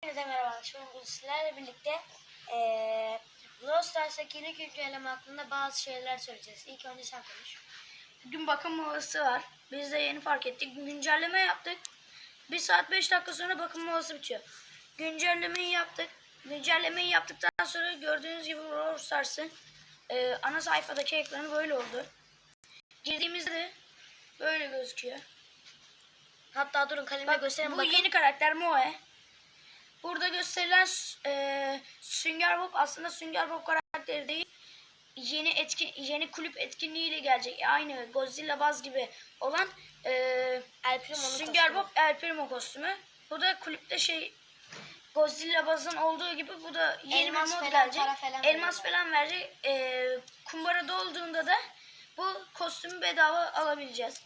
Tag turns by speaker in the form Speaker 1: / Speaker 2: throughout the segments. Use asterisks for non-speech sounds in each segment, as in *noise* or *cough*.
Speaker 1: Hepinize merhaba. Şimdi bugün sizlerle birlikte eee Brawl Stars'taki yeni güncelleme hakkında bazı şeyler söyleyeceğiz. İlk önce sen konuş.
Speaker 2: Dün bakım molası var. Biz de yeni fark ettik. Güncelleme yaptık. 1 saat 5 dakika sonra bakım molası bitiyor. Güncellemeyi yaptık. Güncellemeyi yaptıktan sonra gördüğünüz gibi Brawl Stars'ın e, ana sayfadaki ekranı böyle oldu. Girdiğimizde de böyle gözüküyor.
Speaker 1: Hatta durun kalemle
Speaker 2: Bak,
Speaker 1: göstereyim
Speaker 2: bu
Speaker 1: bakın.
Speaker 2: yeni karakter Moe. Burada gösterilen e, Sünger Bob aslında Sünger Bob karakteri değil. Yeni etkin yeni kulüp etkinliğiyle gelecek. Aynı Godzilla Buzz gibi olan e,
Speaker 1: El Primo'nun
Speaker 2: Sünger
Speaker 1: kostümü.
Speaker 2: Bob El Primo kostümü. Bu da kulüpte şey Godzilla Buzz'ın olduğu gibi bu da yeni
Speaker 1: Elmas
Speaker 2: mod
Speaker 1: falan,
Speaker 2: gelecek.
Speaker 1: falan
Speaker 2: Elmas
Speaker 1: veriyorlar.
Speaker 2: falan verecek. E, kumbara dolduğunda da bu kostümü bedava alabileceğiz.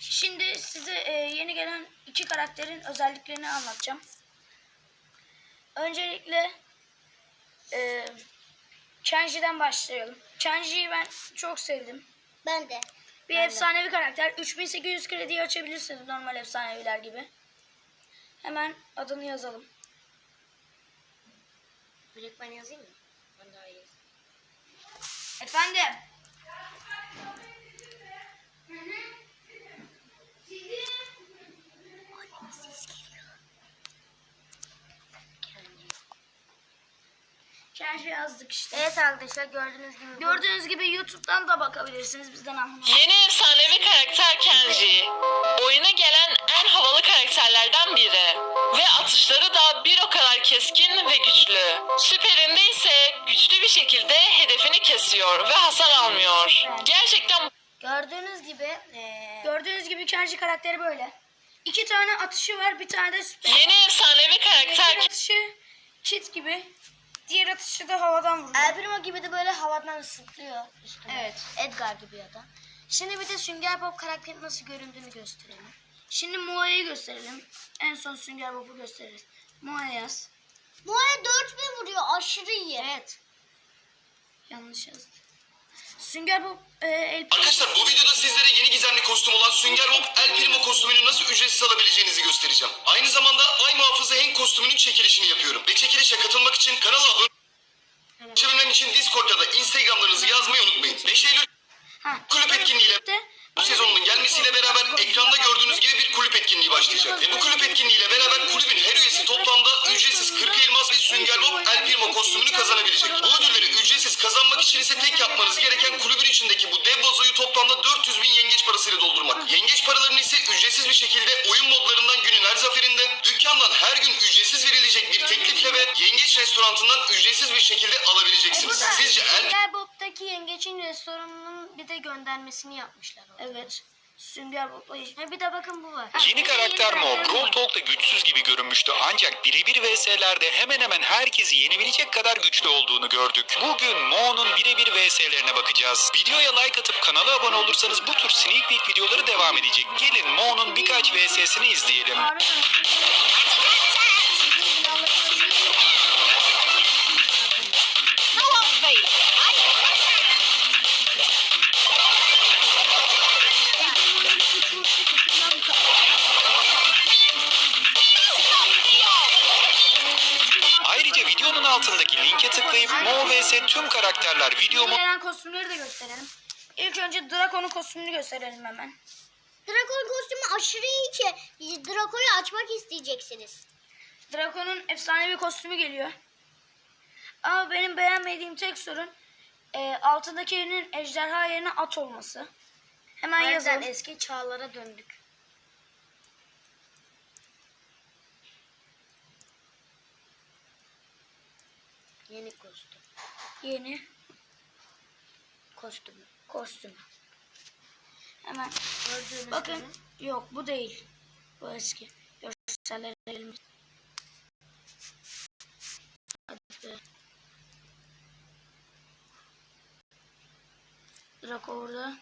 Speaker 2: Şimdi size e, yeni gelen iki karakterin özelliklerini anlatacağım. Öncelikle e, Kenji'den başlayalım. Kenji'yi ben çok sevdim.
Speaker 1: Ben de.
Speaker 2: Bir
Speaker 1: Ben de.
Speaker 2: efsanevi karakter. 3800 krediyi açabilirsiniz normal efsaneviler gibi. Hemen adını yazalım.
Speaker 1: Ben yazayım mı? Ben daha iyi.
Speaker 2: Efendim. Kenji yazdık işte.
Speaker 1: Evet arkadaşlar gördüğünüz gibi.
Speaker 2: Gördüğünüz gibi YouTube'dan da bakabilirsiniz bizden anlamak.
Speaker 3: Yeni efsanevi karakter Kenji. Oyuna gelen en havalı karakterlerden biri. Ve atışları da bir o kadar keskin ve güçlü. Süperinde ise güçlü bir şekilde hedefini kesiyor ve hasar almıyor. Gerçekten
Speaker 1: Gördüğünüz gibi eee
Speaker 2: Gördüğünüz gibi Kenji karakteri böyle. İki tane atışı var, bir tane de süper.
Speaker 3: yeni efsanevi karakter
Speaker 2: Bir atışı kit gibi. Diğer atışı da havadan vuruyor.
Speaker 1: El Primo gibi de böyle havadan ısıtlıyor üstüne.
Speaker 2: Evet.
Speaker 1: Edgar gibi ya da. Şimdi bir de Sünger Bob karakterin nasıl göründüğünü gösterelim.
Speaker 2: Şimdi Moa'yı gösterelim. En son Sünger Bob'u gösteririz. Moa yaz.
Speaker 1: Moe 4000 vuruyor aşırı iyi. Evet.
Speaker 2: Yanlış yazdı. Sünger Bob e, el
Speaker 4: Arkadaşlar bu videoda sizlere yeni gizemli kostüm olan Sünger Bob El Primo kostümünü nasıl ücretsiz alabileceğinizi göstereceğim. Aynı zamanda Ay Muhafızı Hank kostümünün çekilişini yapıyorum. Ve çekilişe katılmak için kanala abone olabilmem için Discord'da da Instagram'larınızı yazmayı unutmayın. 5 Eylül
Speaker 2: Ha,
Speaker 4: kulüp etkinliğiyle bu sezonun gelmesiyle beraber ekranda gördüğünüz gibi bir kulüp etkinliği başlayacak. Ve bu kulüp etkinliğiyle beraber ise tek yapmanız gereken kulübün içindeki bu dev vazoyu toplamda 400 bin yengeç parasıyla doldurmak. Yengeç paralarını ise ücretsiz bir şekilde oyun modlarından günün her zaferinde dükkandan her gün ücretsiz verilecek bir teklifle ve yengeç restoranından ücretsiz bir şekilde alabileceksiniz. Sizce El
Speaker 1: Bob'taki yengeçin restoranının bir de göndermesini yapmışlar. orada.
Speaker 2: Evet. Sünger Bob'la
Speaker 1: Ha, bir de bakın bu var.
Speaker 5: Yeni karakter Mo, Brawl Talk'ta güçsüz gibi görünmüştü ancak birebir VS'lerde hemen hemen herkesi yenebilecek kadar güçlü olduğunu gördük. Bugün Mo'nun birebir VS'lerine bakacağız. Videoya like atıp kanala abone olursanız bu tür sneak peek videoları devam edecek. Gelin Mo'nun birkaç VS'sini izleyelim.
Speaker 2: Ağrı dönüşü.
Speaker 5: Tıklayıp Mo vs tüm karakterler videomu
Speaker 2: Gelen kostümleri de gösterelim. İlk önce Draco'nun kostümünü gösterelim hemen.
Speaker 6: Dragon kostümü aşırı iyi ki Draco'yu açmak isteyeceksiniz.
Speaker 2: Draco'nun efsanevi kostümü geliyor. Ama benim beğenmediğim tek sorun e, altındaki yerinin ejderha yerine at olması. Hemen
Speaker 1: yüzden
Speaker 2: yazalım.
Speaker 1: eski çağlara döndük. Yeni kostüm.
Speaker 2: Yeni
Speaker 1: Kostüm.
Speaker 2: kostüm. Hemen
Speaker 1: Gördüğünüz
Speaker 2: bakın.
Speaker 1: gibi.
Speaker 2: Yok bu değil. Bu eski. Gösterelim. Hadi. Draco orada.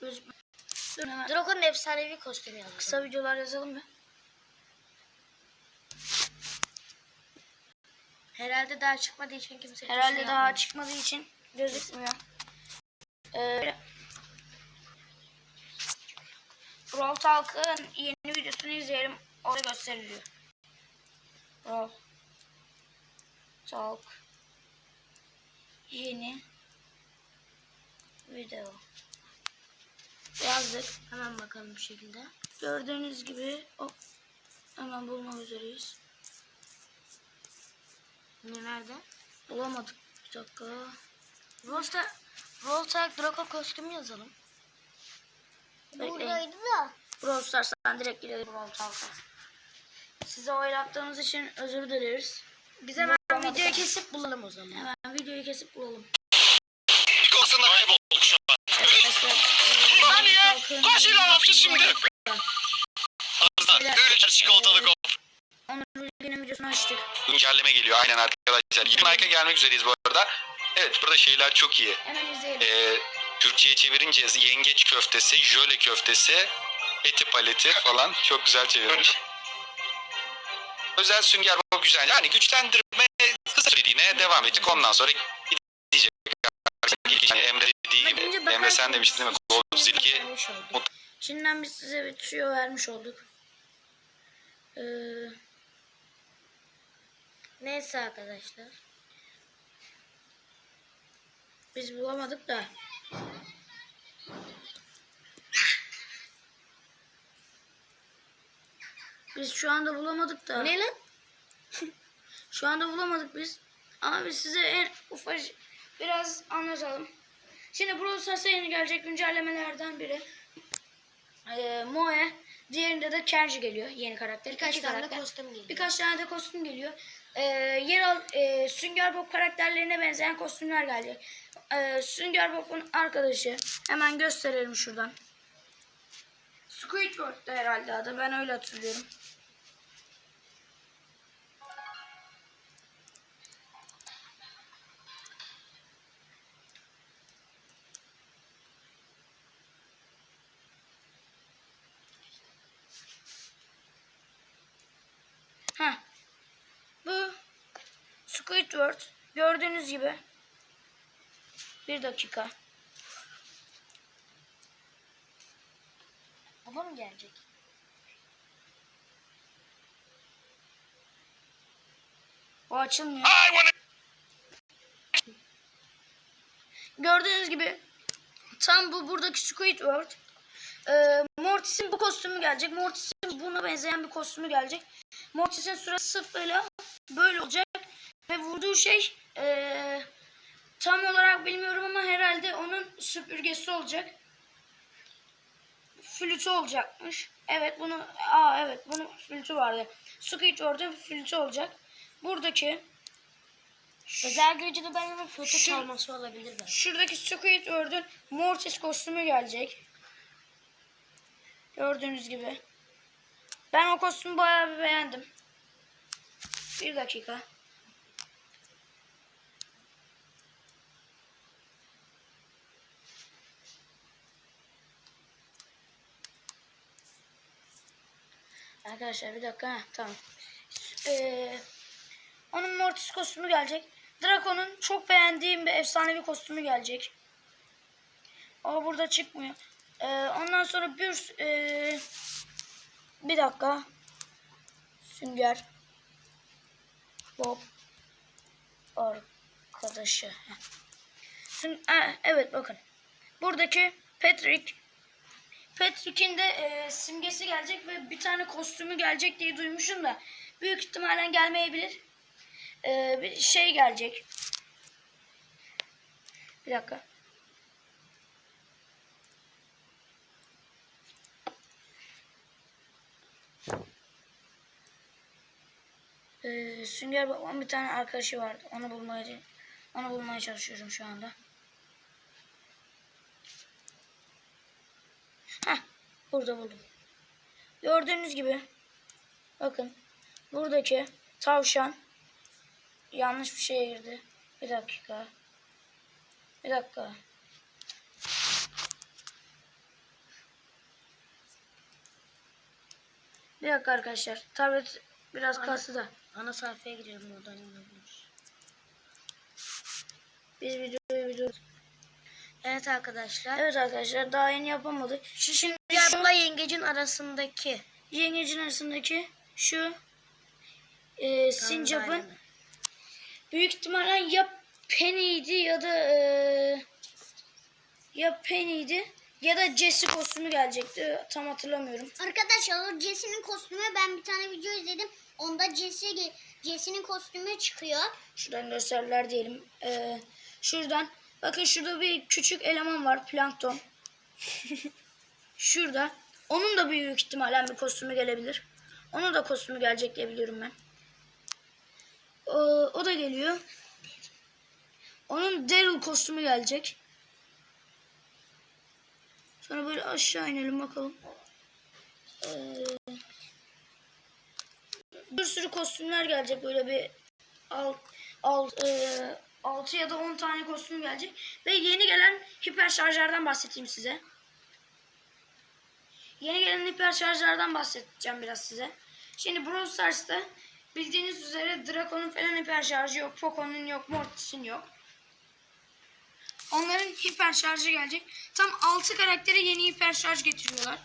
Speaker 2: Gözükmüyor.
Speaker 1: Draco'nun efsanevi kostümü yazdım.
Speaker 2: Kısa videolar yazalım mı?
Speaker 1: Herhalde daha çıkmadığı için kimse
Speaker 2: Herhalde daha
Speaker 1: yapmamış.
Speaker 2: çıkmadığı için gözükmüyor. Ee, Brawl Talk'ın yeni videosunu izleyelim. Orada gösteriliyor. Brawl Talk Yeni Video Yazdık.
Speaker 1: Hemen bakalım bu şekilde.
Speaker 2: Gördüğünüz gibi hop, hemen bulmak üzereyiz.
Speaker 1: Ne nerede?
Speaker 2: Bulamadık. Bir dakika.
Speaker 1: Volta, Volta Draco kostümü yazalım.
Speaker 6: Buradaydı da.
Speaker 2: Brawl Stars'tan direkt girelim Brawl Talk'a. Size oylattığımız için özür dileriz.
Speaker 1: Biz hemen
Speaker 2: Bulamadık.
Speaker 1: videoyu kesip bulalım o zaman.
Speaker 2: Hemen videoyu kesip bulalım.
Speaker 7: İlk aslında kaybolduk şu an.
Speaker 2: Arkadaşlar.
Speaker 7: Saniye. Kaç ilan şimdi?
Speaker 2: Beyler,
Speaker 7: Böyle çikolatalı kop.
Speaker 2: Onur Bilgin'in videosunu açtık.
Speaker 5: Güncelleme geliyor aynen arkadaşlar. 20 like'a gelmek üzereyiz bu arada. Evet burada şeyler çok iyi.
Speaker 2: Hemen izleyelim.
Speaker 5: Ee, Türkçe'ye çevirince yengeç köftesi, jöle köftesi, eti paleti falan çok güzel çevirmiş. Özel sünger bu güzel. Yani güçlendirme kısa süreliğine devam edecek. Ondan sonra gidecek. Yani Emre dediği gibi. Emre sen demiştin değil mi?
Speaker 1: Hoş oldu.
Speaker 2: Şimdiden biz size bir tüyo vermiş olduk. Ee,
Speaker 1: Neyse arkadaşlar.
Speaker 2: biz bulamadık da. Biz şu anda bulamadık da.
Speaker 1: Ne lan? *laughs*
Speaker 2: Şu anda bulamadık biz. Ama biz size en ufak biraz anlatalım. Şimdi Brawl Stars'a yeni gelecek güncellemelerden biri. Ee, Moe. Diğerinde de Kenji geliyor. Yeni karakter.
Speaker 1: Birkaç
Speaker 2: İki
Speaker 1: tane
Speaker 2: karakter.
Speaker 1: kostüm geliyor.
Speaker 2: Birkaç tane de kostüm geliyor. Ee, yer al, e, Sünger Bob karakterlerine benzeyen kostümler gelecek. Ee, Sünger Bob'un arkadaşı. Hemen gösterelim şuradan. Squidward'da herhalde adı. Ben öyle hatırlıyorum. Squidward gördüğünüz gibi bir dakika.
Speaker 1: Baba mı gelecek?
Speaker 2: O açılmıyor. Gördüğünüz gibi tam bu buradaki Squidward. Ee, Mortis'in bu kostümü gelecek. Mortis'in buna benzeyen bir kostümü gelecek. Mortis'in surası böyle böyle olacak ve vurduğu şey ee, tam olarak bilmiyorum ama herhalde onun süpürgesi olacak. Flütü olacakmış. Evet bunu aa evet bunun flütü vardı. Squidward'ın flütü olacak. Buradaki
Speaker 1: Özel gücü de benim foto
Speaker 2: Şu-
Speaker 1: çalması olabilir belki.
Speaker 2: Şuradaki Squidward'ın Mortis kostümü gelecek. Gördüğünüz gibi. Ben o kostümü bayağı bir beğendim. Bir dakika. Arkadaşlar bir dakika. Heh, tamam. Ee, onun Mortis kostümü gelecek. Draco'nun çok beğendiğim bir efsanevi kostümü gelecek. O burada çıkmıyor. Ee, ondan sonra bir ee, bir dakika. Sünger. Bob. Arkadaşı. Ha, evet bakın. Buradaki Patrick. Patrick'in de ee, simgesi gelecek ve bir tane kostümü gelecek diye duymuşum da büyük ihtimalle gelmeyebilir. Ee, bir şey gelecek. Bir dakika. Ee, Sünger Bob'un bir tane arkadaşı vardı. Onu bulmaya onu bulmaya çalışıyorum şu anda. Heh, burada buldum. Gördüğünüz gibi bakın buradaki tavşan yanlış bir şeye girdi. Bir dakika. Bir dakika. Bir dakika arkadaşlar. Tablet biraz kastı da.
Speaker 1: Ana sayfaya girelim oradan inanıyoruz.
Speaker 2: Biz videoyu video.
Speaker 1: Evet arkadaşlar.
Speaker 2: Evet arkadaşlar daha yeni yapamadık. Şu şimdi
Speaker 1: Yarımla yengecin arasındaki
Speaker 2: yengecin arasındaki şu e, Sincap'ın büyük ihtimalle ya Penny'ydi ya da e, ya Penny'ydi ya da Jesse kostümü gelecekti. Tam hatırlamıyorum.
Speaker 6: Arkadaşlar o Jesse'nin kostümü ben bir tane video izledim. Onda Jesse Jesse'nin kostümü çıkıyor.
Speaker 2: Şuradan gösterirler diyelim. E, şuradan. Bakın şurada bir küçük eleman var. Plankton. *laughs* Şurada. Onun da büyük ihtimalle bir kostümü gelebilir. Onun da kostümü gelecek diye biliyorum ben. O, o da geliyor. Onun Daryl kostümü gelecek. Sonra böyle aşağı inelim bakalım. Ee, bir sürü kostümler gelecek böyle bir alt, alt, e, 6 ya da 10 tane kostüm gelecek. Ve yeni gelen hiper şarjlardan bahsedeyim size. Yeni gelen hiper şarjlardan bahsedeceğim biraz size. Şimdi Brawl Stars'ta bildiğiniz üzere Draco'nun falan hiper şarjı yok. Poco'nun yok. Mortis'in yok. Onların hiper şarjı gelecek. Tam 6 karaktere yeni hiper şarj getiriyorlar.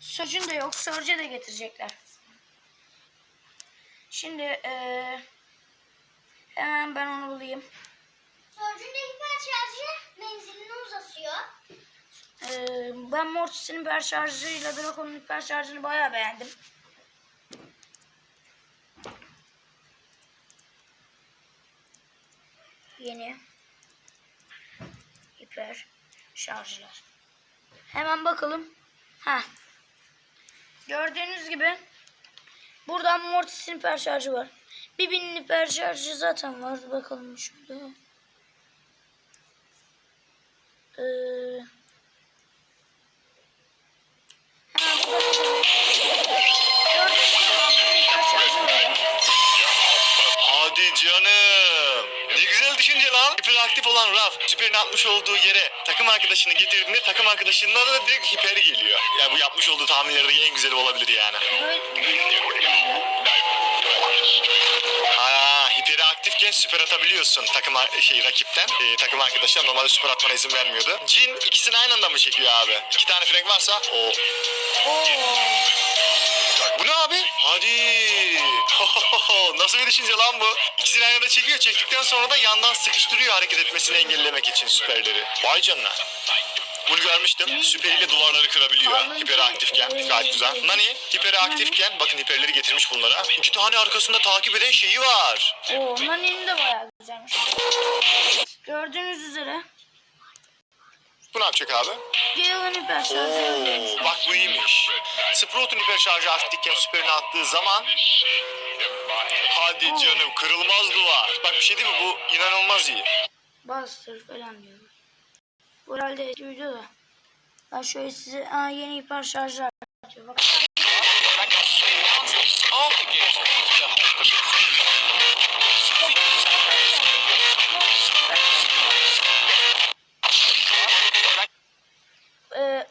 Speaker 2: Surge'un da yok. Surge'e de getirecekler. Şimdi eee, hemen ben onu bulayım.
Speaker 6: Sörcü'nde hiper şarjı menzilini uzatıyor.
Speaker 2: Eee, ben Mortis'in hiper şarjıyla Draco'nun hiper şarjını bayağı beğendim. Yeni hiper şarjlar. Hemen bakalım. Ha. Gördüğünüz gibi buradan Mortis'in hiper şarjı var. Bibi'nin hiper şarjı zaten var. Bakalım şöyle. Eee Hemen
Speaker 7: Hiperaktif olan Raf süperin atmış olduğu yere takım arkadaşını getirdiğinde takım arkadaşından da direkt hiper geliyor. Yani bu yapmış olduğu tahminlerdeki en güzeli olabilir yani. Aa, hiperi aktifken süper atabiliyorsun takım şey rakipten. Ee, takım arkadaşlar normalde süper atmana izin vermiyordu. Jin ikisini aynı anda mı çekiyor abi? İki tane frag varsa o. Abi? Hadi. *laughs* Nasıl bir düşünce lan bu? İkisini aynı anda çekiyor. Çektikten sonra da yandan sıkıştırıyor hareket etmesini engellemek için süperleri. Vay canına. Bunu görmüştüm. Süperiyle duvarları kırabiliyor. Hiperaktifken. Gayet güzel. Nani hiperaktifken bakın hiperleri getirmiş bunlara. İki tane arkasında takip eden şeyi var.
Speaker 2: Oo, Nani'nin de bayağı güzelmiş. Gördüğünüz üzere
Speaker 7: Bu ne yapacak abi?
Speaker 2: Gale'ın hiper şarjı
Speaker 7: Oo, bak bu iyiymiş. Sprout'un hiper şarjı aktifken süperini attığı zaman Hadi canım kırılmaz duvar. Bak bir şey değil mi bu inanılmaz iyi.
Speaker 2: Bastır falan diyor. Bu herhalde eski video da. Ben şöyle size aa, yeni hiper şarjı atıyor. Bak.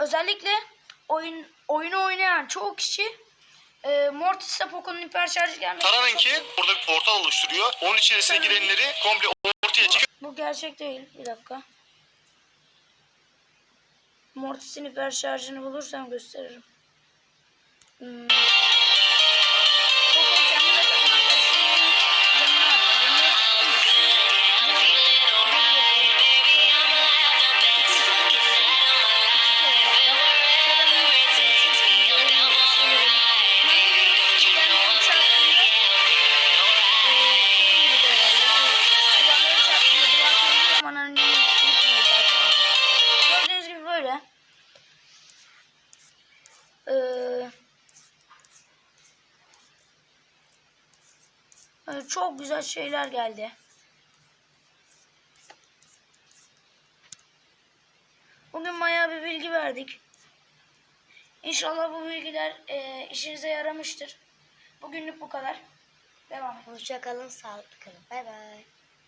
Speaker 2: Özellikle oyun oyunu oynayan çoğu kişi e, Mortis'e Poco'nun hiper şarjı gelmesi
Speaker 7: Taran'ınki burada bir portal oluşturuyor. Onun içerisine girenleri komple ortaya çekiyor.
Speaker 2: Bu gerçek değil. Bir dakika. Mortis'in hiper şarjını bulursam gösteririm. Hmm. Ee, çok güzel şeyler geldi. Bugün bayağı bir bilgi verdik. İnşallah bu bilgiler e, işinize yaramıştır. Bugünlük bu kadar. Devam edelim.
Speaker 1: Hoşçakalın, sağlıklı kalın. Bay bay.